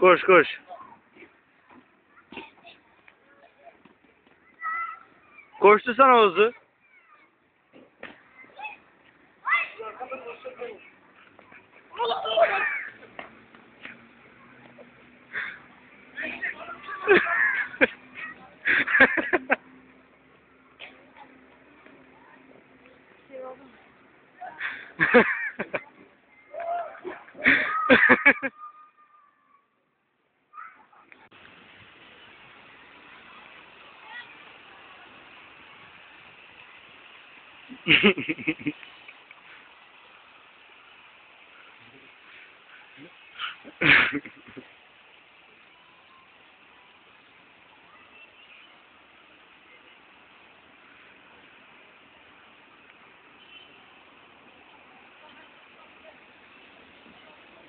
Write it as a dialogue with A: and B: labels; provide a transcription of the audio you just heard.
A: Koş koş. Koştu sana Ozu.
B: Ha ha ha. Thank you.